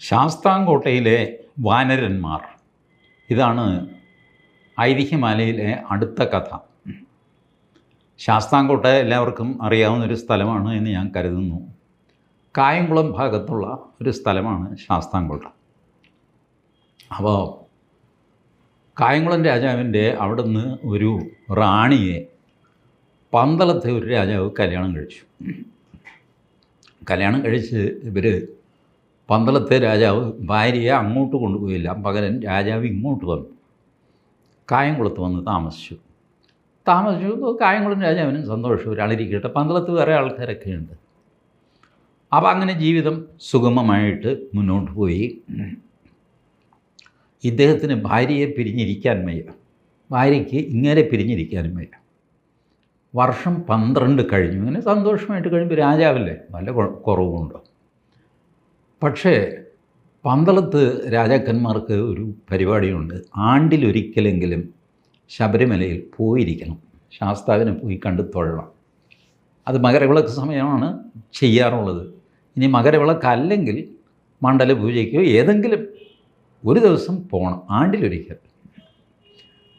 ശാസ്താംകോട്ടയിലെ വാനരന്മാർ. ഇതാണ് ഐതിഹ്യമാലയിലെ അടുത്ത കഥ. ശാസ്താംകോട്ട എല്ലാവർക്കും അറിയാവുന്ന ഒരു സ്ഥലമാണ് എന്ന് ഞാൻ കരുതുന്നു. കായംകുളം ഭാഗത്തുള്ള ഒരു സ്ഥലമാണ് ശാസ്താംകോട്ട. അപ്പോൾ കായംകുളം രാജാവിന്റെ അവിടുന്ന് ഒരു റാണിയെ പന്തളത്തെ ഒരു രാജാവ് കല്യാണം കഴിച്ചു. കല്യാണം കഴിച്ച് ഇവർ പന്തളത്തെ രാജാവ് ഭാര്യയെ അങ്ങോട്ട് കൊണ്ടുപോയില്ല. പകരം രാജാവ് ഇങ്ങോട്ട് വന്നു. കായംകുളത്ത് വന്ന് താമസിച്ചു. താമസിച്ചു. കായംകുളം രാജാവിനും സന്തോഷം. ഒരാളിരിക്കട്ടെ. പന്തളത്ത് വേറെ ആൾക്കാരൊക്കെ ഉണ്ട് അപ്പോൾ അങ്ങനെ ജീവിതം സുഗമമായിട്ട് മുന്നോട്ട് പോയി. ഇദ്ദേഹത്തിന് ഭാര്യയെ പിരിഞ്ഞിരിക്കാൻ വയ്യ. ഭാര്യയ്ക്ക് ഇങ്ങനെ പിരിഞ്ഞിരിക്കാനും വയ്യ. വർഷം പന്ത്രണ്ട് കഴിഞ്ഞു. ഇങ്ങനെ സന്തോഷമായിട്ട് കഴിയുമ്പോൾ രാജാവല്ലേ? നല്ല കുറവുമുണ്ടോ പക്ഷേ പന്തളത്ത് രാജാക്കന്മാർക്ക് ഒരു പരിപാടിയുണ്ട്. ആണ്ടിലൊരിക്കലെങ്കിലും ശബരിമലയിൽ പോയിരിക്കണം. ശാസ്താവിനെ പോയി കണ്ട് തൊഴണം. അത് മകരവിളക്ക് സമയമാണ് ചെയ്യാറുള്ളത്. ഇനി മകരവിളക്ക് അല്ലെങ്കിൽ മണ്ഡല പൂജയ്ക്കോ ഏതെങ്കിലും ഒരു ദിവസം പോകണം ആണ്ടിലൊരിക്കൽ.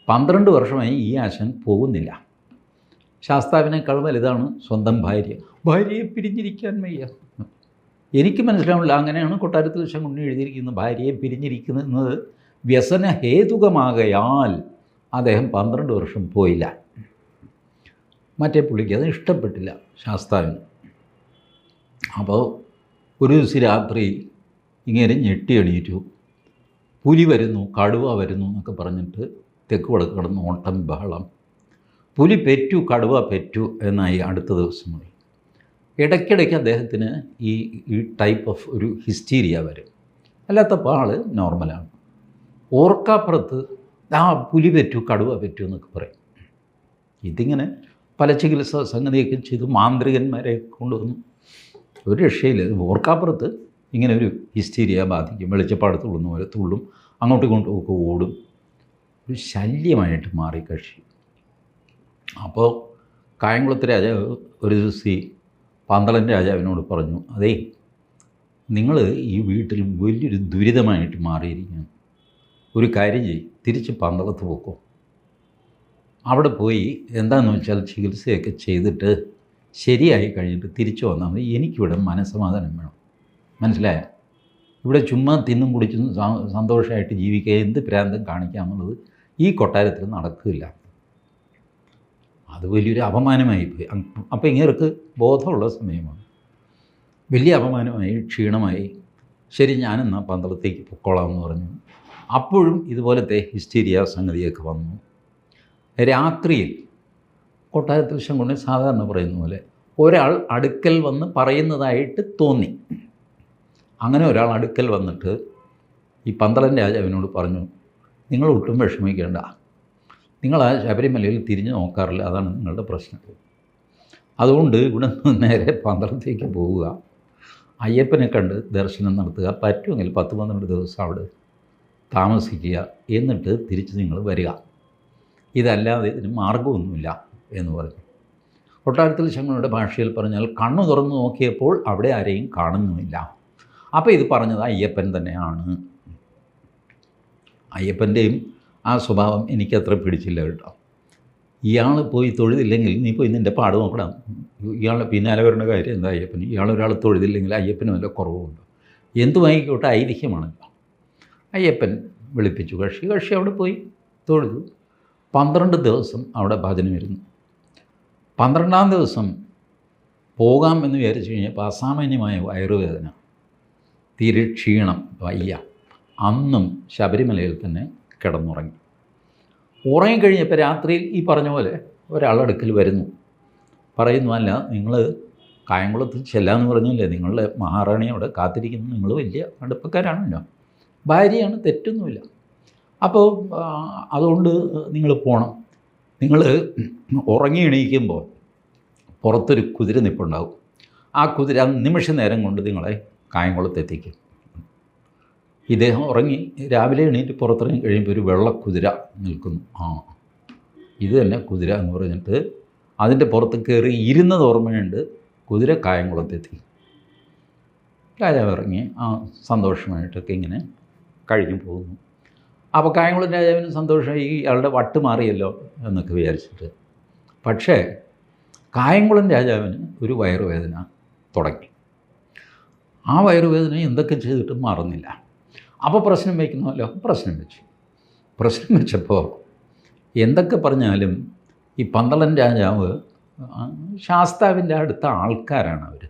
പന്ത്രണ്ട് വർഷമായി ഈ ആശൻ പോകുന്നില്ല. ശാസ്താവിനേക്കാൾ വലുതാണ് സ്വന്തം ഭാര്യ. ഭാര്യയെ പിരിഞ്ഞിരിക്കാൻ വയ്യ. എനിക്ക് മനസ്സിലാവില്ല അങ്ങനെയാണ് കൊട്ടാരത്തിൽ ശങ്കുണ്ണി എഴുതിയിരിക്കുന്നത് ഭാര്യയെ പിരിഞ്ഞിരിക്കുന്നത്. വ്യസന ഹേതുകമാകയാൽ അദ്ദേഹം പന്ത്രണ്ട് വർഷം പോയില്ല. മറ്റേ പുള്ളിക്ക് അത് ഇഷ്ടപ്പെട്ടില്ല ശാസ്താവിന്. അപ്പോൾ ഒരു ദിവസം രാത്രി ഇങ്ങനെ ഞെട്ടി എണീറ്റു. പുലി വരുന്നു കടുവ വരുന്നു എന്നൊക്കെ പറഞ്ഞിട്ട് തെക്ക് വടക്ക് കിടന്ന് ഓട്ടം ബഹളം. പുലി പെറ്റു കടുവ പെറ്റു എന്നായി അടുത്ത ദിവസം ഇടയ്ക്കിടയ്ക്ക് അദ്ദേഹത്തിന് ഈ ഈ ടൈപ്പ് ഓഫ് ഒരു ഹിസ്റ്റീരിയ വരും. അല്ലാത്തപ്പോൾ ആൾ നോർമലാണ് ഓർക്കാപ്പുറത്ത് ആ പുലി പറ്റൂ കടുവ പറ്റൂ എന്നൊക്കെ പറയും. ഇതിങ്ങനെ പല ചികിത്സാ സംഗതിയൊക്കെ ചെയ്ത് മാന്ത്രികന്മാരെ കൊണ്ടുവന്നു. ഒരു രക്ഷയില്ല. ഓർക്കാപ്പുറത്ത് ഇങ്ങനെ ഒരു ഹിസ്റ്റീരിയ ബാധിക്കും. വെളിച്ചപ്പാട് തുള്ളുന്ന പോലെ തുള്ളും അങ്ങോട്ടും ഇങ്ങോട്ടും ഒക്കെ ഓടും. ഒരു ശല്യമായിട്ട് മാറി കക്ഷി. അപ്പോൾ കായംകുളത്ത് രാജാവ് ഒരു ദിവസം പന്തളൻ രാജാവിനോട് പറഞ്ഞു അതേ നിങ്ങൾ ഈ വീട്ടിൽ വലിയൊരു ദുരിതമായിട്ട് മാറിയിരിക്കുകയാണ് ഒരു കാര്യം ചെയ്യും തിരിച്ച് പന്തളത്ത് പോക്കോ. അവിടെ പോയി എന്താണെന്ന് വെച്ചാൽ ചികിത്സയൊക്കെ ചെയ്തിട്ട് ശരിയായി കഴിഞ്ഞിട്ട് തിരിച്ചു വന്നാൽ മതി. എനിക്കിവിടെ മനസ്സമാധാനം വേണം. മനസ്സിലായ? ഇവിടെ ചുമ്മാ തിന്നും കുടിച്ചും സന്തോഷമായിട്ട് ജീവിക്കുക എന്ത് പ്രാന്തം കാണിക്കാമെന്നുള്ളത് ഈ കൊട്ടാരത്തിൽ നടക്കില്ല അത് വലിയൊരു അപമാനമായി പോയി. അപ്പോൾ ഇങ്ങേർക്ക് ബോധമുള്ള സമയമാണ്. വലിയ അപമാനമായി ക്ഷീണമായി. ശരി ഞാനെന്നാ പന്തളത്തേക്ക് പൊക്കോളാം എന്ന് പറഞ്ഞു. അപ്പോഴും ഇതുപോലത്തെ ഹിസ്റ്റീരിയ സംഗതിയൊക്കെ വന്നു. രാത്രിയിൽ കൊട്ടാരത്തിൽ ശങ്കുണ്ണി സാധാരണ പറയുന്ന പോലെ ഒരാൾ അടുക്കൽ വന്ന് പറയുന്നതായിട്ട് തോന്നി. അങ്ങനെ ഒരാൾ അടുക്കൽ വന്നിട്ട് ഈ പന്തളൻ രാജാവിനോട് പറഞ്ഞു നിങ്ങൾ ഒട്ടും വിഷമിക്കേണ്ട. നിങ്ങൾ ആ ശബരിമലയിൽ തിരിഞ്ഞു നോക്കാറില്ല. അതാണ് നിങ്ങളുടെ പ്രശ്നം. അതുകൊണ്ട് ഇവിടെ നിന്ന് നേരെ പന്ത്രത്തേക്ക് പോവുക. അയ്യപ്പനെ കണ്ട് ദർശനം നടത്തുക. പറ്റുമെങ്കിൽ പത്ത് പന്ത്രണ്ട് ദിവസം അവിടെ താമസിക്കുക. എന്നിട്ട് തിരിച്ച് നിങ്ങൾ വരിക. ഇതല്ലാതെ ഇതിന് മാർഗമൊന്നുമില്ല എന്ന് പറഞ്ഞു. കൊട്ടാരത്തിൽ ശങ്കുണിയുടെ ഭാഷയിൽ പറഞ്ഞാൽ കണ്ണു തുറന്നു നോക്കിയപ്പോൾ അവിടെ ആരെയും കാണുന്നുമില്ല. അപ്പോൾ ഇത് പറഞ്ഞത് അയ്യപ്പൻ തന്നെയാണ്. അയ്യപ്പന്റെയും ആ സ്വഭാവം എനിക്കത്ര പിടിച്ചില്ല കേട്ടോ. ഇയാൾ പോയി തൊഴുതില്ലെങ്കിൽ നീ പോയി നിന്റെ പാട് നോക്കണം ഇയാളുടെ പിന്നാലെ വരേണ്ട കാര്യം എന്താ അയ്യപ്പൻ ഇയാളൊരാൾ തൊഴുതില്ലെങ്കിൽ അയ്യപ്പന് വല്ല കുറവുണ്ട് വാങ്ങിക്കോട്ടെ ഐതിഹ്യമാണല്ലോ അയ്യപ്പൻ വിളിപ്പിച്ചു. കക്ഷി കക്ഷി അവിടെ പോയി തൊഴുതു. പന്ത്രണ്ട് ദിവസം അവിടെ ഭജന വരുന്നു പന്ത്രണ്ടാം ദിവസം പോകാം എന്ന് വിചാരിച്ചു കഴിഞ്ഞപ്പോൾ അസാമാന്യമായ വയറുവേദന തീരെ ക്ഷീണം വയ്യ. അന്നും ശബരിമലയിൽ തന്നെ കിടന്നുറങ്ങി. ഉറങ്ങിക്കഴിഞ്ഞപ്പോൾ രാത്രിയിൽ ഈ പറഞ്ഞ പോലെ ഒരാളടുക്കൽ വരുന്നു. പറയുന്നു അല്ല നിങ്ങൾ കായംകുളത്ത് ചെല്ലാന്ന് പറഞ്ഞില്ലേ? നിങ്ങളുടെ മഹാറാണി അവിടെ കാത്തിരിക്കുന്നു. നിങ്ങൾ വലിയ അടുപ്പക്കാരാണല്ലോ. ഭാര്യയാണ് തെറ്റൊന്നുമില്ല. അപ്പോൾ അതുകൊണ്ട് നിങ്ങൾ പോകണം നിങ്ങൾ ഉറങ്ങി എണീക്കുമ്പോൾ പുറത്തൊരു കുതിര നിൽപ്പുണ്ടാവും ആ കുതിര നിമിഷ നേരം കൊണ്ട് നിങ്ങളെ കായംകുളത്തെത്തിക്കും. ഇദ്ദേഹം ഉറങ്ങി രാവിലെ എണീറ്റ് പുറത്തിറങ്ങി കഴിയുമ്പോൾ ഒരു വെള്ള കുതിര നിൽക്കുന്നു. ആ ഇത് തന്നെ കുതിര എന്ന് പറഞ്ഞിട്ട് അതിന്റെ പുറത്ത് കയറി ഇരുന്നത് ഓർമ്മയുണ്ട്. കുതിര കായംകുളത്തെത്തി. രാജാവ് ഇറങ്ങി. ആ സന്തോഷമായിട്ടൊക്കെ ഇങ്ങനെ കഴിഞ്ഞു പോകുന്നു. അപ്പോൾ കായംകുളം രാജാവിന് സന്തോഷമായി ഇയാളുടെ വട്ട് മാറിയല്ലോ എന്നൊക്കെ വിചാരിച്ചിട്ട്. പക്ഷേ കായംകുളം രാജാവിന് ഒരു വയറുവേദന തുടങ്ങി. ആ വയറുവേദന എന്തൊക്കെ ചെയ്തിട്ടും മാറുന്നില്ല. അപ്പോൾ പ്രശ്നം വയ്ക്കുന്നല്ലോ പ്രശ്നം വെച്ചു. പ്രശ്നം വെച്ചപ്പോൾ എന്തൊക്കെ പറഞ്ഞാലും ഈ പന്തളൻ രാജാവ് ശാസ്താവിന്റെ അടുത്ത ആൾക്കാരാണ് അവർ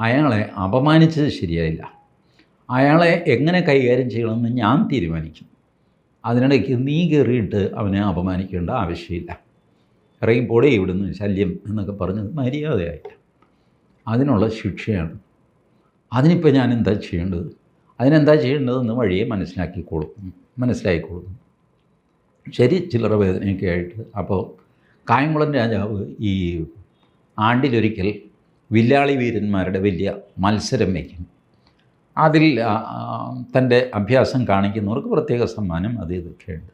അയാളെ അപമാനിച്ചത് ശരിയായില്ല. അയാളെ എങ്ങനെ കൈകാര്യം ചെയ്യണമെന്ന് ഞാൻ തീരുമാനിക്കും. അതിനിടയ്ക്ക് നീ കയറിയിട്ട് അവനെ അപമാനിക്കേണ്ട ആവശ്യമില്ല. ഇറങ്ങി പൊടി ഇവിടുന്ന് ശല്യം എന്നൊക്കെ പറഞ്ഞത് മര്യാദയായില്ല. അതിനുള്ള ശിക്ഷയാണ്. അതിനിപ്പോൾ ഞാൻ എന്താ ചെയ്യേണ്ടത്? അതിനെന്താ ചെയ്യേണ്ടതെന്ന് വഴിയെ മനസ്സിലാക്കിക്കോളും. മനസ്സിലായിക്കോളും. ശരി ചില്ലറ വേദനയൊക്കെ ആയിട്ട്. അപ്പോൾ കായംകുളം രാജാവ് ഈ ആണ്ടിലൊരിക്കൽ വില്ലാളി വീരന്മാരുടെ വലിയ മത്സരം വയ്ക്കും. അതിൽ തന്റെ അഭ്യാസം കാണിക്കുന്നവർക്ക് പ്രത്യേക സമ്മാനം അത് ഇതൊക്കെയുണ്ട്.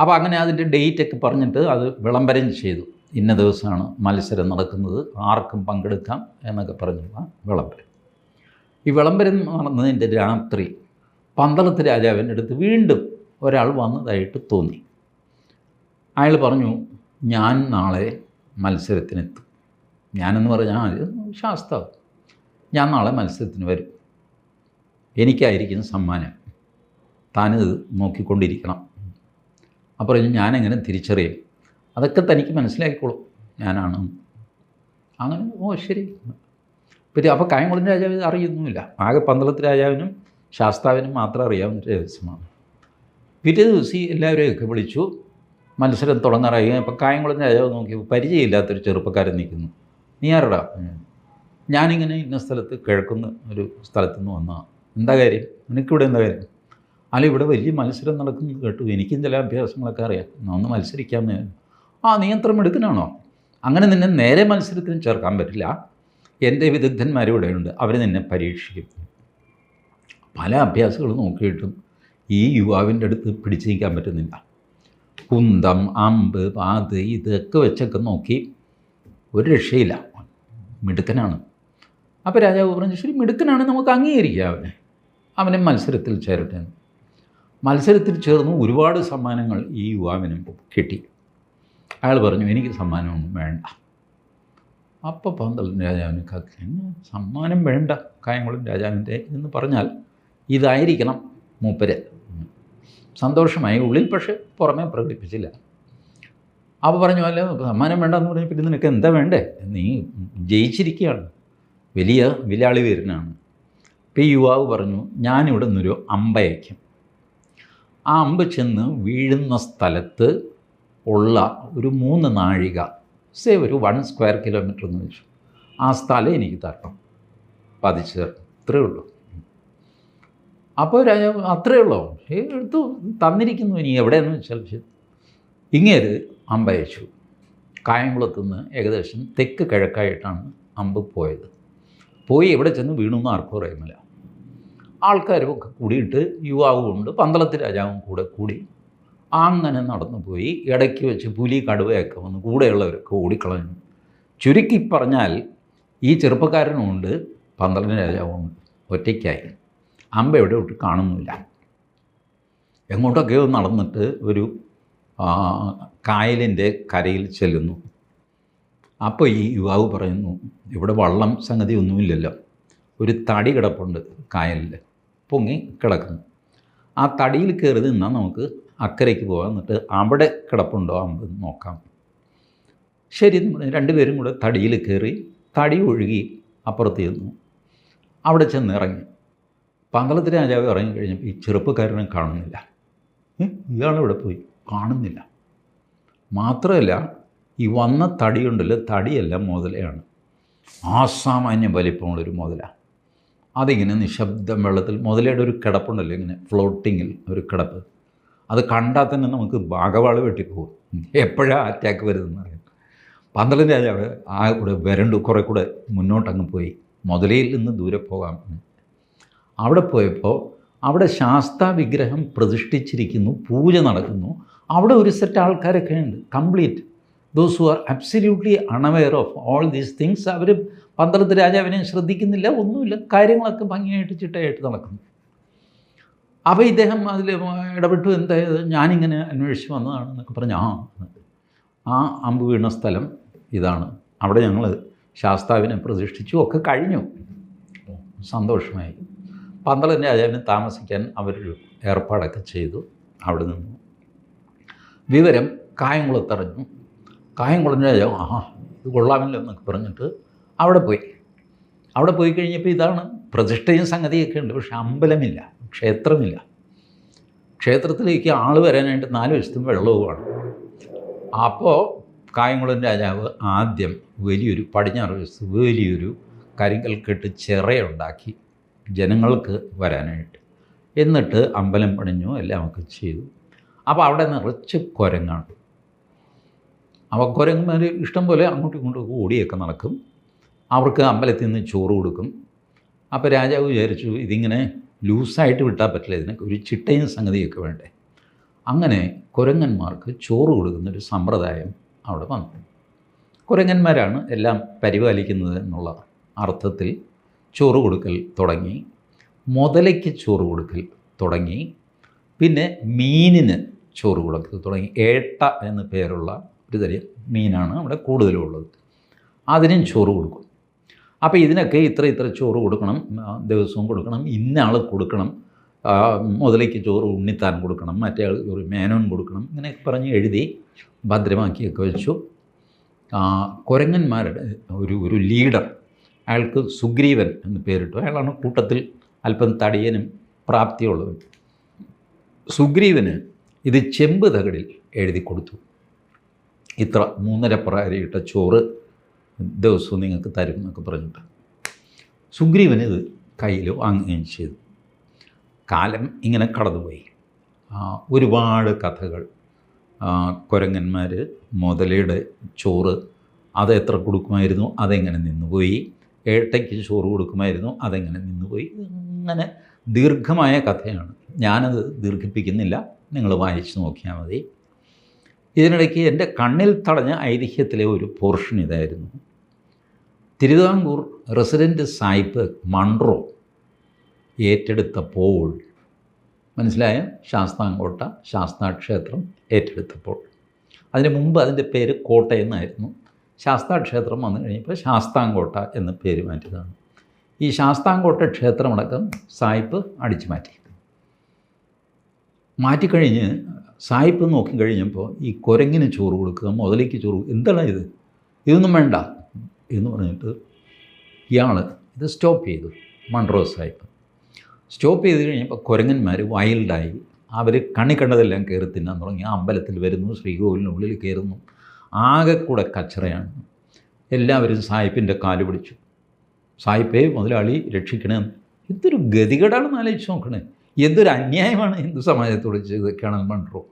അപ്പോൾ അങ്ങനെ അതിന്റെ ഡേറ്റൊക്കെ പറഞ്ഞിട്ട് അത് വിളംബരം ചെയ്തു. ഇന്ന ദിവസമാണ് മത്സരം നടക്കുന്നത്. ആർക്കും പങ്കെടുക്കാം എന്നൊക്കെ പറഞ്ഞുള്ള വിളംബരം. ഈ വിളംബരം നടന്നതിന്റെ രാത്രി. പന്തളത്ത് രാജാവിന്റെ അടുത്ത് വീണ്ടും ഒരാൾ വന്നതായിട്ട് തോന്നി. അയാൾ പറഞ്ഞു ഞാൻ നാളെ മത്സരത്തിനെത്തും. ഞാനെന്ന് പറഞ്ഞാൽ ശാസ്താവ് ഞാൻ നാളെ മത്സരത്തിന് വരും. എനിക്കായിരിക്കും സമ്മാനം. താനിത് നോക്കിക്കൊണ്ടിരിക്കണം. അപ്പോൾ ഞാനെങ്ങനെ തിരിച്ചറിയും? അതൊക്കെ തനിക്ക് മനസ്സിലാക്കിക്കോളും. ഞാനാണ്. അങ്ങനെ ഓ ശരി. പിന്നെ അപ്പോൾ കായംകുളം രാജാവ് അറിയുന്നുമില്ല ആകെ പന്തളത്ത് രാജാവിനും ശാസ്താവിനും മാത്രം അറിയാവുന്ന രഹസ്യമാണ്. പിറ്റേ ദിവസം എല്ലാവരെയൊക്കെ വിളിച്ചു. മത്സരം തുടങ്ങാറായി. അപ്പോൾ കായംകുളം രാജാവ് നോക്കി പരിചയമില്ലാത്തൊരു ചെറുപ്പക്കാരൻ നിൽക്കുന്നു. നീ ആരടാ. ഞാനിങ്ങനെ ഇന്ന സ്ഥലത്ത് കിഴക്കുന്ന ഒരു സ്ഥലത്തു നിന്ന് വന്നതാണ് എന്താ കാര്യം? നിനക്കിവിടെ എന്താ കാര്യം? അല്ല ഇവിടെ വലിയ മത്സരം നടക്കുന്നത് കേട്ടു. എനിക്കും ചില അഭ്യാസങ്ങളൊക്കെ അറിയാം. ഒന്ന് മത്സരിക്കാമെന്ന് ആ നീ അത്ര മിടുക്കനാണോ അങ്ങനെ നിന്നെ നേരെ മത്സരത്തിന് ചേർക്കാൻ പറ്റില്ല. എന്റെ വിദഗ്ധന്മാർ ഇവിടെയുണ്ട് അവർ നിന്നെ പരീക്ഷിക്കും. പല അഭ്യാസങ്ങൾ നോക്കിയിട്ടും ഈ യുവാവിന്റെ അടുത്ത് പിടിച്ചു നിൽക്കാൻ പറ്റുന്നില്ല. കുന്തം അമ്പ് പാത് ഇതൊക്കെ വെച്ചൊക്കെ നോക്കി ഒരു രക്ഷയില്ല. മിടുക്കനാണ്. അപ്പോൾ രാജാവ് പറഞ്ഞു ശരി മിടുക്കനാണ് നമുക്ക് അംഗീകരിക്കാം അവനെ. അവനെ മത്സരത്തിൽ ചേരട്ടെ. മത്സരത്തിൽ ചേർന്ന് ഒരുപാട് സമ്മാനങ്ങൾ ഈ യുവാവിനും കിട്ടി. അയാൾ പറഞ്ഞു എനിക്ക് സമ്മാനമൊന്നും വേണ്ട. അപ്പോൾ പന്തൽ രാജാവിന് "എന്നെ സമ്മാനം വേണ്ട കായംകുളം രാജാവിന്റെ എന്ന് പറഞ്ഞാൽ ഇതായിരിക്കണം മൂപ്പര്. സന്തോഷമായി ഉള്ളിൽ പക്ഷേ പുറമേ പ്രകടിപ്പിച്ചില്ല. അപ്പോൾ പറഞ്ഞു അല്ല സമ്മാനം വേണ്ടെന്ന് പറഞ്ഞാൽ പിന്നെ നിനക്ക് എന്താ വേണ്ടേ? നീ ജയിച്ചിരിക്കുകയാണ്. വലിയ വിലാളി വീരനാണ് ഇപ്പോൾ ഈ യുവാവ് പറഞ്ഞു ഞാനിവിടെ നിന്നൊരു അമ്പയക്കും ആ അമ്പ് ചെന്ന് വീഴുന്ന സ്ഥലത്ത് ഉള്ള ഒരു മൂന്ന് നാഴിക സേ ഒരു വൺ സ്ക്വയർ കിലോമീറ്റർ എന്ന് വെച്ചു. ആ സ്ഥലം എനിക്ക് തരണം. പതിച്ചു തരണം. ഇത്രയേ ഉള്ളൂ. അപ്പോൾ അത്രയേ ഉള്ളൂ? എടുത്തു. തന്നിരിക്കുന്നു ഇനി എവിടെയെന്ന് വെച്ചാൽ ഇങ്ങേര് അമ്പയച്ചു കായംകുളത്ത് നിന്ന് ഏകദേശം തെക്ക് കിഴക്കായിട്ടാണ് അമ്പ് പോയത്. പോയി എവിടെ ചെന്ന് വീണു എന്ന് ആർക്കും അറിയുന്നില്ല. ആൾക്കാരും ഒക്കെ കൂടിയിട്ട് യുവാവും ഉണ്ട് പന്തളത്ത് രാജാവും കൂടെ കൂടി അങ്ങനെ നടന്നു പോയി. ഇടയ്ക്ക് വെച്ച് പുലി കടുവയൊക്കെ വന്ന് കൂടെയുള്ളവരൊക്കെ ഓടിക്കളഞ്ഞു. ചുരുക്കി പറഞ്ഞാൽ ഈ ചെറുപ്പക്കാരനുമുണ്ട്. പന്ത്രണ്ട് രാജാവുമുണ്ട് ഒറ്റയ്ക്കായി. അമ്പ എവിടെ ഒട്ട് കാണുന്നില്ല. എങ്ങോട്ടൊക്കെയോ നടന്നിട്ട് ഒരു കായലിന്റെ കരയിൽ ചെല്ലുന്നു. അപ്പോൾ ഈ യുവാവ് പറയുന്നു ഇവിടെ വള്ളം സംഗതി ഒന്നുമില്ലല്ലോ. ഒരു തടി കിടപ്പുണ്ട് കായലിൽ. പൊങ്ങി കിടക്കുന്നു. ആ തടിയിൽ കയറി നിന്നാൽ നമുക്ക് അക്കരയ്ക്ക് പോകാം. എന്നിട്ട് അവിടെ കിടപ്പുണ്ടോ? അമ്പ് നോക്കാം. ശരി രണ്ടുപേരും കൂടെ തടിയിൽ കയറി തടി ഒഴുകി അപ്പുറത്ത് ചെന്നു. അവിടെ ചെന്ന് ഇറങ്ങി പന്തളത്തിൽ രാജാവ് ഇറങ്ങി കഴിഞ്ഞപ്പോൾ ഈ ചെറുപ്പക്കാരനെ കാണുന്നില്ല. ഇയാളെവിടെ പോയി? കാണുന്നില്ല. മാത്രമല്ല ഈ വന്ന തടിയുണ്ടല്ലോ തടിയല്ല മുതലയാണ്. ആസാമാന്യം വലിപ്പമുള്ളൊരു മുതല. അതിങ്ങനെ നിശബ്ദം വെള്ളത്തിൽ മുതലയുടെ ഒരു കിടപ്പുണ്ടല്ലോ ഇങ്ങനെ ഫ്ലോട്ടിങ്ങിൽ ഒരു കിടപ്പ്. അത് കണ്ടാൽ തന്നെ നമുക്ക് ഭാഗവാൾ വെട്ടിപ്പോകും. എപ്പോഴാണ് അറ്റാക്ക് വരുന്നതെന്ന് അറിയാം. പന്തളം രാജാവ് ആ കൂടെ വരണ്ടു കുറേ കൂടെ മുന്നോട്ടങ്ങ് പോയി. മുതലയിൽ നിന്ന് ദൂരെ പോകാം. അവിടെ പോയപ്പോൾ അവിടെ ശാസ്താ വിഗ്രഹം പ്രതിഷ്ഠിച്ചിരിക്കുന്നു പൂജ നടക്കുന്നു. അവിടെ ഒരു സെറ്റ് ആൾക്കാരൊക്കെ ഉണ്ട്. Complete those who are absolutely unaware of all these things അവർ പന്തളത്ത് രാജാവിനെ ശ്രദ്ധിക്കുന്നില്ല ഒന്നുമില്ല. കാര്യങ്ങളൊക്കെ ഭംഗിയായിട്ട് ചിട്ടയായിട്ട് നടക്കുന്നു. അപ്പോൾ ഇദ്ദേഹം അതിൽ ഇടപെട്ടു. എന്തായത്? ഞാനിങ്ങനെ അന്വേഷിച്ച് വന്നതാണ് എന്നൊക്കെ പറഞ്ഞു ആ ആ അമ്പ് വീണ സ്ഥലം ഇതാണ്. അവിടെ ഞങ്ങൾ ശാസ്താവിനെ പ്രതിഷ്ഠിച്ചു ഒക്കെ കഴിഞ്ഞു. സന്തോഷമായി. പന്തളൻ രാജാവിന് താമസിക്കാൻ അവർ ഏർപ്പാടൊക്കെ ചെയ്തു അവിടെ നിന്നു. വിവരം കായംകുളത്തറിഞ്ഞു കായംകുളം രാജാവ് ആഹാ ഇത് കൊള്ളാമില്ല എന്നൊക്കെ പറഞ്ഞിട്ട് അവിടെ പോയി. അവിടെ പോയി കഴിഞ്ഞപ്പോൾ ഇതാണ് പ്രതിഷ്ഠയും സംഗതിയൊക്കെ ഉണ്ട് പക്ഷെ അമ്പലമില്ല. ക്ഷേത്രമില്ല. ക്ഷേത്രത്തിലേക്ക് ആൾ വരാനായിട്ട് നാല് വശത്തും വെള്ളവുമാണ്. അപ്പോൾ കായംകുളം രാജാവ് ആദ്യം വലിയൊരു പടിഞ്ഞാറ് വശത്ത് വലിയൊരു കരിങ്കൽ കെട്ട് ചിറയുണ്ടാക്കി ജനങ്ങൾക്ക് വരാനായിട്ട്. എന്നിട്ട് അമ്പലം പണിഞ്ഞു എല്ലാം ഒക്കെ ചെയ്തു. അപ്പോൾ അവിടെ നിറച്ച് കുരങ്ങാണ്. അപ്പോൾ കുരങ്ങന്മാർ ഇഷ്ടം പോലെ അങ്ങോട്ടും ഇങ്ങോട്ടും ഓടിയൊക്കെ നടക്കും. അവർക്ക് അമ്പലത്തിൽ നിന്ന് ചോറ് കൊടുക്കും. അപ്പോൾ രാജാവ് വിചാരിച്ചു ഇതിങ്ങനെ ലൂസായിട്ട് വിട്ടാൽ പറ്റില്ല. ഇതിന് ഒരു ചിട്ടയും സംഗതിയൊക്കെ വേണ്ടേ. അങ്ങനെ കുരങ്ങന്മാർക്ക് ചോറ് കൊടുക്കുന്നൊരു സമ്പ്രദായം അവിടെ വന്നു. കുരങ്ങന്മാരാണ് എല്ലാം പരിപാലിക്കുന്നത് എന്നുള്ള അർത്ഥത്തിൽ ചോറ് കൊടുക്കൽ തുടങ്ങി. മുതലയ്ക്ക് ചോറ് കൊടുക്കൽ തുടങ്ങി. പിന്നെ മീനിന് ചോറ് കൊടുക്കൽ തുടങ്ങി. ഏട്ട എന്ന പേരുള്ള ഒരു തരം മീനാണ് അവിടെ കൂടുതലുള്ളത്. അതിനും ചോറ് കൊടുക്കും. അപ്പോൾ ഇതിനൊക്കെ ഇത്ര ഇത്ര ചോറ് കൊടുക്കണം ദിവസവും കൊടുക്കണം ഇന്ന ആൾ കൊടുക്കണം മുതലേക്ക് ചോറ് ഉണ്ണിത്താൻ കൊടുക്കണം മറ്റേ ആൾ ഒരു മേനോൻ കൊടുക്കണം ഇങ്ങനെയൊക്കെ പറഞ്ഞ് എഴുതി ഭദ്രമാക്കിയൊക്കെ വെച്ചു. കുരങ്ങന്മാരുടെ ഒരു ഒരു ലീഡർ അയാൾക്ക് സുഗ്രീവൻ എന്ന് പേരിട്ടു. അയാളാണ് കൂട്ടത്തിൽ അല്പം തടിയനും പ്രാപ്തിയുള്ളവൻ. സുഗ്രീവന് ഇത് ചെമ്പ് തകടിൽ എഴുതി കൊടുത്തു. ഇത്ര മൂന്നര പ്രാരിയിട്ട ചോറ് ദിവസവും നിങ്ങൾക്ക് തരും എന്നൊക്കെ പറഞ്ഞിട്ട്. സുഗ്രീവൻ ഇത് കയ്യിൽ വാങ്ങുകയും ചെയ്തു. കാലം ഇങ്ങനെ കടന്നുപോയി. ഒരുപാട് കഥകൾ. കുരങ്ങന്മാർ മുതലയുടെ ചോറ് അത് എത്ര കൊടുക്കുമായിരുന്നു? അതെങ്ങനെ നിന്നുപോയി? ഏട്ടയ്ക്ക് ചോറ് കൊടുക്കുമായിരുന്നു? അതെങ്ങനെ നിന്നുപോയി? അങ്ങനെ ദീർഘമായ കഥയാണ്. ഞാനത് ദീർഘിപ്പിക്കുന്നില്ല. നിങ്ങൾ വായിച്ചു നോക്കിയാൽ മതി. ഇതിനിടയ്ക്ക് എന്റെ കണ്ണിൽ തടഞ്ഞ ഐതിഹ്യത്തിലെ ഒരു പോർഷൻ ഇതായിരുന്നു. തിരുവിതാംകൂർ റെസിഡന്റ് സായിപ്പ് മൺറോ ഏറ്റെടുത്തപ്പോൾ മനസ്സിലായ? ശാസ്താംകോട്ട ശാസ്താക്ഷേത്രം ഏറ്റെടുത്തപ്പോൾ. അതിന് മുമ്പ് അതിന്റെ പേര് കോട്ടയെന്നായിരുന്നു ശാസ്താക്ഷേത്രം വന്നു കഴിഞ്ഞപ്പോൾ ശാസ്താംകോട്ട എന്ന് പേര് മാറ്റിയതാണ്. ഈ ശാസ്താംകോട്ട ക്ഷേത്രമടക്കം സായിപ്പ് അടിച്ചു മാറ്റി. മാറ്റിക്കഴിഞ്ഞ് സായിപ്പ് നോക്കിക്കഴിഞ്ഞപ്പോൾ ഈ കുരങ്ങിന് ചോറ് കൊടുക്കുക മുതലേക്ക് ചോറ് എന്താണ് ഇത്? ഇതൊന്നും വേണ്ട. എന്ന് പറഞ്ഞിട്ട് ഇയാൾ ഇത് സ്റ്റോപ്പ് ചെയ്തു. മൺറോസ് സാഹിബ് സ്റ്റോപ്പ് ചെയ്ത് കഴിഞ്ഞപ്പോൾ കുരങ്ങന്മാർ വൈൽഡായി. അവർ കണി കണ്ടതെല്ലാം കയറി തിന്നാൻ തുടങ്ങി. ആ അമ്പലത്തിൽ വരുന്നു ശ്രീകോവിലിനുള്ളിൽ കയറുന്നു. ആകെ കൂടെ കച്ചറയാണ്. എല്ലാവരും സായിപ്പിന്റെ കാൽ പിടിച്ചു. സായിപ്പേ മുതലാളി രക്ഷിക്കണേ. എന്തൊരു ഗതികേടാണെന്ന് ആലോചിച്ച് നോക്കണേ. എന്തൊരു അന്യായമാണ് ഹിന്ദു സമാജത്തോട് ചെയ്ത് Munro.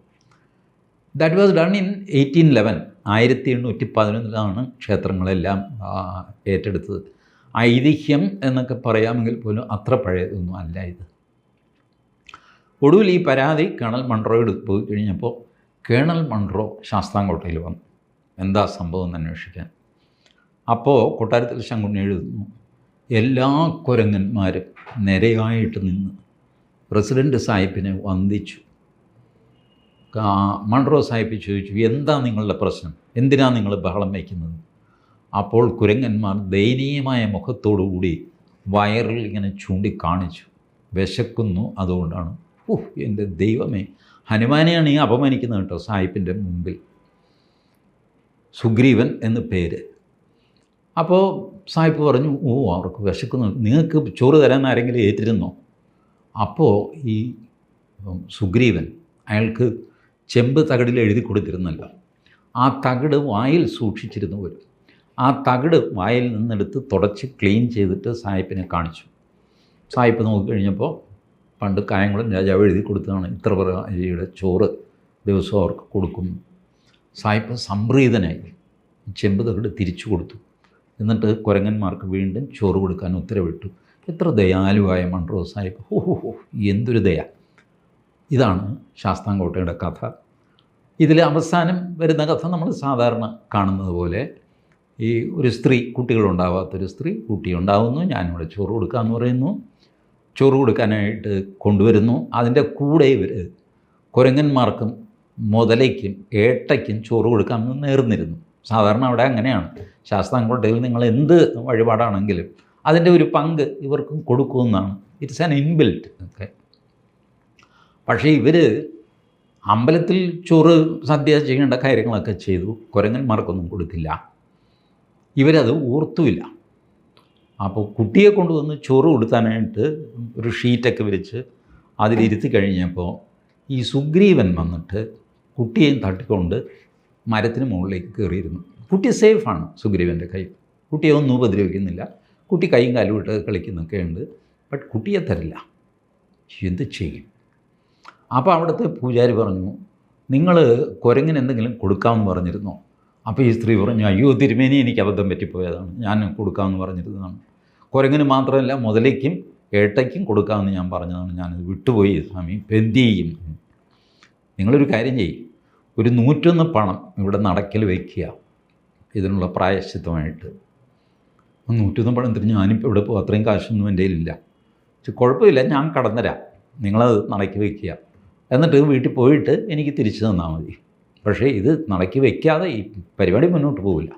That was done in eighteen eleven ആയിരത്തി എണ്ണൂറ്റി പതിനൊന്നിലാണ് ക്ഷേത്രങ്ങളെല്ലാം ഏറ്റെടുത്തത്. ഐതിഹ്യം എന്നൊക്കെ പറയാമെങ്കിൽ പോലും അത്ര പഴയതൊന്നും അല്ല ഇത്. ഒടുവിൽ ഈ പരാതി കേണൽ മൺട്രോയോട് പോയി കഴിഞ്ഞപ്പോൾ കേണൽ മൺട്രോ ശാസ്താംകോട്ടയിൽ വന്നു. എന്താ സംഭവം എന്ന് അന്വേഷിക്കാൻ. അപ്പോൾ കൊട്ടാരത്തിൽ ശങ്കുണ്ണി എഴുതുന്നു എല്ലാ കുരങ്ങന്മാരും നിരയായിട്ട് നിന്ന് പ്രസിഡന്റ് സാഹിബിനെ വന്ദിച്ചു. മൺട്രോ സാഹിബ് ചോദിച്ചു എന്താ നിങ്ങളുടെ പ്രശ്നം? എന്തിനാണ് നിങ്ങൾ ബഹളം വയ്ക്കുന്നത്? അപ്പോൾ കുരങ്ങന്മാർ ദയനീയമായ മുഖത്തോടുകൂടി വയറിൽ ഇങ്ങനെ ചൂണ്ടിക്കാണിച്ചു വിശക്കുന്നു അതുകൊണ്ടാണ്. ഓഹ് എന്റെ ദൈവമേ ഹനുമാനെയാണ് ഈ അപമാനിക്കുന്നത് കേട്ടോ സാഹിബിന്റെ മുമ്പിൽ. സുഗ്രീവൻ എന്ന് പേര്. അപ്പോൾ സാഹിബ് പറഞ്ഞു ഓ അവർക്ക് വിശക്കുന്നു. നിങ്ങൾക്ക് ചോറ് തരാൻ ആരെങ്കിലും ഏറ്റിരുന്നോ? അപ്പോൾ ഈ സുഗ്രീവൻ അയാൾക്ക് ചെമ്പ് തകിടിൽ എഴുതി കൊടുത്തിരുന്നല്ലോ. ആ തകിട് വായിൽ സൂക്ഷിച്ചിരുന്നു വരും ആ തകിട് വായിൽ നിന്നെടുത്ത് തുടച്ച് ക്ലീൻ ചെയ്തിട്ട് സായിപ്പിനെ കാണിച്ചു. സായിപ്പ് നോക്കിക്കഴിഞ്ഞപ്പോൾ പണ്ട് കായംകുളം രാജാവ് എഴുതി കൊടുത്തതാണ് ഇത്ര പറ അരിയുടെ ചോറ് ദിവസം അവർക്ക് കൊടുക്കും. സായിപ്പ് സംപ്രീതനായി ചെമ്പ് തകിട് തിരിച്ചു കൊടുത്തു. എന്നിട്ട് കുരങ്ങന്മാർക്ക് വീണ്ടും ചോറ് കൊടുക്കാൻ ഉത്തരവിട്ടു. എത്ര ദയാലുവായ മൺറോ സായിപ്പ്. ഹോ എന്തൊരു ദയ. ഇതാണ് ശാസ്താംകോട്ടയുടെ കഥ. ഇതിൽ അവസാനം വരുന്ന കഥ നമ്മൾ സാധാരണ കാണുന്നത് പോലെ ഈ ഒരു സ്ത്രീ കുട്ടികളുണ്ടാവാത്തൊരു സ്ത്രീ കുട്ടി ഉണ്ടാവുന്നു ഞാനിവിടെ ചോറ് കൊടുക്കാമെന്ന് പറയുന്നു. ചോറ് കൊടുക്കാനായിട്ട് കൊണ്ടുവരുന്നു. അതിന്റെ കൂടെ ഇവർ കുരങ്ങന്മാർക്കും മുതലയ്ക്കും ഏട്ടയ്ക്കും ചോറ് കൊടുക്കാമെന്ന് നേർന്നിരുന്നു. സാധാരണ അവിടെ അങ്ങനെയാണ്. ശാസ്താംകോട്ടയിൽ നിങ്ങൾ എന്ത് വഴിപാടാണെങ്കിലും അതിന്റെ ഒരു പങ്ക് ഇവർക്കും കൊടുക്കുമെന്നാണ്. ഇറ്റ്സ് ആൻ ഇൻബിൽറ്റ് ഒക്കെ. പക്ഷേ ഇവർ അമ്പലത്തിൽ ചോറ് സദ്യ ചെയ്യേണ്ട കാര്യങ്ങളൊക്കെ ചെയ്തു. കുരങ്ങന്മാർക്കൊന്നും കൊടുത്തില്ല. ഇവരത് ഓർത്തുമില്ല അപ്പോൾ കുട്ടിയെ കൊണ്ടുവന്ന് ചോറ് കൊടുത്താനായിട്ട് ഒരു ഷീറ്റൊക്കെ വിരിച്ച് അതിലിരുത്തി കഴിഞ്ഞപ്പോൾ ഈ സുഗ്രീവൻ വന്നിട്ട് കുട്ടിയെയും തട്ടിക്കൊണ്ട് മരത്തിന് മുകളിലേക്ക് കയറിയിരുന്നു. കുട്ടി സേഫാണ് സുഗ്രീവന്റെ കൈ. കുട്ടിയെ ഒന്നും ഉപദ്രവിക്കുന്നില്ല. കുട്ടി കൈയും കാലും ഇട്ട് കളിക്കുന്നൊക്കെ ഉണ്ട് ബട്ട് കുട്ടിയെ തരില്ല. എന്ത് ചെയ്യും? അപ്പോൾ അവിടുത്തെ പൂജാരി പറഞ്ഞു നിങ്ങൾ കുരങ്ങിന് എന്തെങ്കിലും കൊടുക്കാമെന്ന് പറഞ്ഞിരുന്നോ? അപ്പോൾ ഈ സ്ത്രീ പറഞ്ഞു അയ്യോ തിരുമേനി എനിക്ക് അബദ്ധം പറ്റിപ്പോയതാണ്. ഞാൻ കൊടുക്കാമെന്ന് പറഞ്ഞിരുന്നതാണ്. കുരങ്ങിന് മാത്രമല്ല മുതലേക്കും ഏട്ടയ്ക്കും കൊടുക്കാമെന്ന് ഞാൻ പറഞ്ഞതാണ്. ഞാനത് വിട്ടുപോയി സ്വാമി. പെന്തി ചെയ്യും. നിങ്ങളൊരു കാര്യം ചെയ്യും. ഒരു നൂറ്റൊന്ന് പണം ഇവിടെ നടക്കൽ വയ്ക്കുക. ഇതിനുള്ള പ്രായശ്ചിത്തമായിട്ട്. നൂറ്റൊന്ന് പണം തിരിഞ്ഞ് ഞാനിപ്പോൾ ഇവിടെ പോകും അത്രയും കാശൊന്നും എന്റെ കയ്യിലില്ല. കുഴപ്പമില്ല. ഞാൻ കടന്നരാം. നിങ്ങളത് നടക്കി വയ്ക്കുക. എന്നിട്ട് വീട്ടിൽ പോയിട്ട് എനിക്ക് തിരിച്ചു തന്നാൽ മതി. പക്ഷേ ഇത് നടക്കി വയ്ക്കാതെ ഈ പരിപാടി മുന്നോട്ട് പോവില്ല.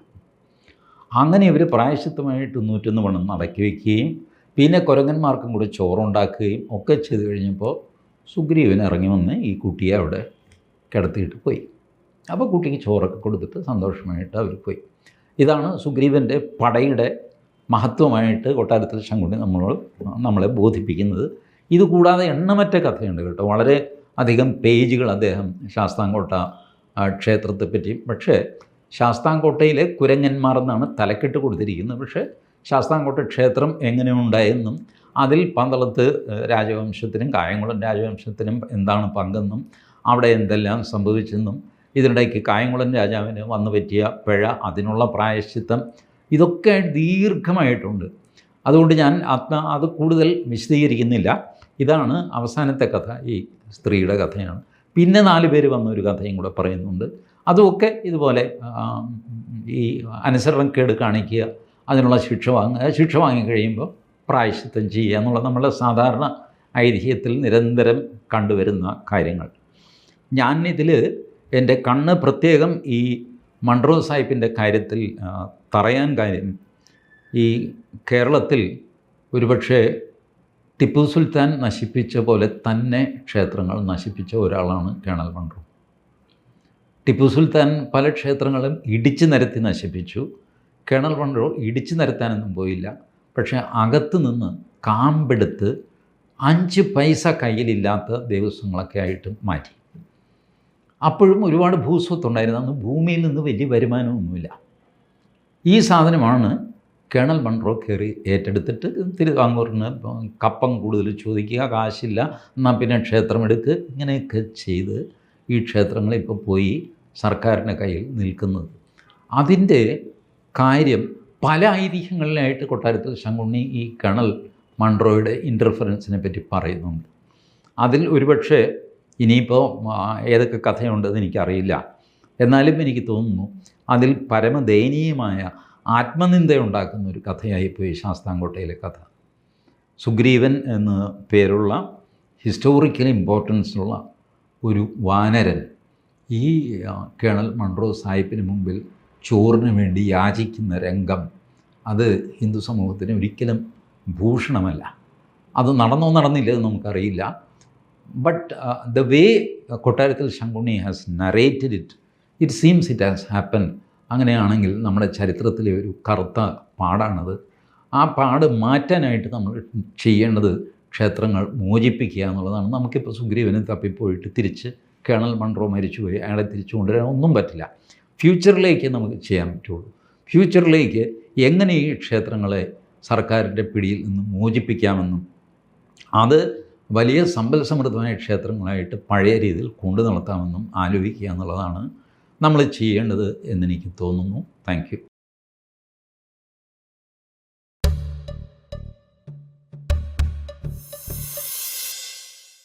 അങ്ങനെ ഇവർ പ്രായശ്ചിത്തമായിട്ട് നൂറ്റൊന്ന് പണം നടക്കി വയ്ക്കുകയും പിന്നെ കുരങ്ങന്മാർക്കും കൂടെ ചോറുണ്ടാക്കുകയും ഒക്കെ ചെയ്ത് കഴിഞ്ഞപ്പോൾ സുഗ്രീവൻ ഇറങ്ങി വന്ന് ഈ കുട്ടിയെ അവിടെ കിടത്തിയിട്ട് പോയി. അപ്പോൾ കുട്ടിക്ക് ചോറൊക്കെ കൊടുത്തിട്ട് സന്തോഷമായിട്ട് അവർ പോയി. ഇതാണ് സുഗ്രീവന്റെ പടയുടെ മഹത്വമായിട്ട് കൊട്ടാരത്തിൽ ശങ്കുണ്ണി നമ്മൾ നമ്മളെ ബോധിപ്പിക്കുന്നത്. ഇതുകൂടാതെ എണ്ണമറ്റ കഥയുണ്ട് കേട്ടോ. വളരെ അധികം പേജുകൾ അദ്ദേഹം ശാസ്താംകോട്ട ക്ഷേത്രത്തെ പറ്റി പക്ഷേ ശാസ്താംകോട്ടയിലെ കുരങ്ങന്മാർ എന്നാണ് തലക്കെട്ട് കൊടുത്തിരിക്കുന്നത്. പക്ഷേ ശാസ്താംകോട്ട ക്ഷേത്രം എങ്ങനെ ഉണ്ടായെന്നും അതിൽ പന്തളത്ത് രാജവംശത്തിനും കായംകുളം രാജവംശത്തിനും എന്താണ് പങ്കെന്നും അവിടെ എന്തെല്ലാം സംഭവിച്ചെന്നും ഇതിനിടയ്ക്ക് കായംകുളം രാജാവിന് വന്നു പറ്റിയ പിഴ അതിനുള്ള പ്രായശ്ചിത്തം ഇതൊക്കെ ദീർഘമായിട്ടുണ്ട്. അതുകൊണ്ട് ഞാൻ അത് അത് കൂടുതൽ വിശദീകരിക്കുന്നില്ല. ഇതാണ് അവസാനത്തെ കഥ ഈ സ്ത്രീയുടെ കഥയാണ്. പിന്നെ നാല് പേര് വന്ന ഒരു കഥയും കൂടെ പറയുന്നുണ്ട്. അതുമൊക്കെ ഇതുപോലെ ഈ അനുസരണക്കേട് കാണിക്കുക അതിനുള്ള ശിക്ഷ വാങ്ങുക. ശിക്ഷ വാങ്ങിക്കഴിയുമ്പോൾ പ്രായശ്ചിത്തം ചെയ്യുക എന്നുള്ള നമ്മുടെ സാധാരണ ഐതിഹ്യത്തിൽ നിരന്തരം കണ്ടുവരുന്ന കാര്യങ്ങൾ. ഞാൻ ഇതിൽ എന്റെ കണ്ണ് പ്രത്യേകം ഈ മൺട്രോ സാഹിബിന്റെ കാര്യത്തിൽ തറയാൻ കാര്യം ഈ കേരളത്തിൽ ഒരുപക്ഷെ ടിപ്പു സുൽത്താൻ നശിപ്പിച്ച പോലെ തന്നെ ക്ഷേത്രങ്ങൾ നശിപ്പിച്ച ഒരാളാണ് കേണൽ മൺറോ. ടിപ്പു സുൽത്താൻ പല ക്ഷേത്രങ്ങളും ഇടിച്ചു നിരത്തി നശിപ്പിച്ചു. കേണൽ മൺറോ ഇടിച്ചു നിരത്താനൊന്നും പോയില്ല. പക്ഷേ അകത്ത് നിന്ന് കാമ്പെടുത്ത് അഞ്ച് പൈസ കയ്യിലില്ലാത്ത ദേവസ്വങ്ങളൊക്കെ ആയിട്ട് മാറ്റി. അപ്പോഴും ഒരുപാട് ഭൂസ്വത്തുണ്ടായിരുന്നു. അന്ന് ഭൂമിയിൽ നിന്ന് വലിയ വരുമാനമൊന്നുമില്ല. ഈ സാധനമാണ് കേണൽ മൺറോ കയറി ഏറ്റെടുത്തിട്ട് തിരുവാങ്കൂറിന് കപ്പം കൂടുതൽ ചോദിക്കുക കാശില്ല എന്നാൽ പിന്നെ ക്ഷേത്രം എടുക്കുക ഇങ്ങനെയൊക്കെ ചെയ്ത് ഈ ക്ഷേത്രങ്ങൾ ഇപ്പോൾ പോയി സർക്കാരിന്റെ കയ്യിൽ നിൽക്കുന്നത്. അതിന്റെ കാര്യം പല ഐതിഹ്യങ്ങളിലായിട്ട് കൊട്ടാരത്തിൽ ശങ്കുണ്ണി ഈ കേണൽ മൺറോയുടെ ഇന്റർഫറൻസിനെ പറ്റി പറയുന്നുണ്ട്. അതിൽ ഒരുപക്ഷെ ഇനിയിപ്പോൾ ഏതൊക്കെ കഥയുണ്ടെന്ന് എനിക്കറിയില്ല. എന്നാലും എനിക്ക് തോന്നുന്നു അതിൽ പരമദയനീയമായ ആത്മനിന്ദ ഉണ്ടാക്കുന്ന ഒരു കഥയായിപ്പോയി ശാസ്താംകോട്ടയിലെ കഥ. സുഗ്രീവൻ എന്ന് പേരുള്ള ഹിസ്റ്റോറിക്കൽ ഇമ്പോർട്ടൻസ് ഉള്ള ഒരു വാനരൻ ഈ കേണൽ മൺറോ സാഹിബിന് മുമ്പിൽ ചോറിന് വേണ്ടി യാചിക്കുന്ന രംഗം അത് ഹിന്ദു സമൂഹത്തിന് ഒരിക്കലും ഭൂഷണമല്ല. അത് നടന്നോ നടന്നില്ല എന്ന് നമുക്കറിയില്ല. ബട്ട് ദ വേ കൊട്ടാരത്തിൽ Shankuni has narrated it it seems it has happen അങ്ങനെയാണെങ്കിൽ നമ്മുടെ ചരിത്രത്തിലെ ഒരു കറുത്ത പാടാണത്. ആ പാട് മാറ്റാനായിട്ട് നമ്മൾ ചെയ്യേണ്ടത് ക്ഷേത്രങ്ങൾ മോചിപ്പിക്കുക എന്നുള്ളതാണ്. നമുക്കിപ്പോൾ സുഗ്രീവനെ തപ്പിപ്പോയിട്ട് തിരിച്ച് കേണൽ മൺട്രോ മരിച്ചുപോയി. അയാളെ തിരിച്ചു കൊണ്ടുവരാൻ ഒന്നും പറ്റില്ല. ഫ്യൂച്ചറിലേക്ക് നമുക്ക് ചെയ്യാൻ പറ്റുള്ളൂ. ഫ്യൂച്ചറിലേക്ക് എങ്ങനെ ഈ ക്ഷേത്രങ്ങളെ സർക്കാരിന്റെ പിടിയിൽ നിന്ന് മോചിപ്പിക്കാമെന്നും അത് വലിയ സമ്പൽ സമൃദ്ധമായ ക്ഷേത്രങ്ങളായിട്ട് പഴയ രീതിയിൽ കൊണ്ടു നടത്താമെന്നും ആലോചിക്കുക എന്നുള്ളതാണ് നമ്മൾ ചെയ്യേണ്ടത് എന്നെനിക്ക് തോന്നുന്നു. താങ്ക്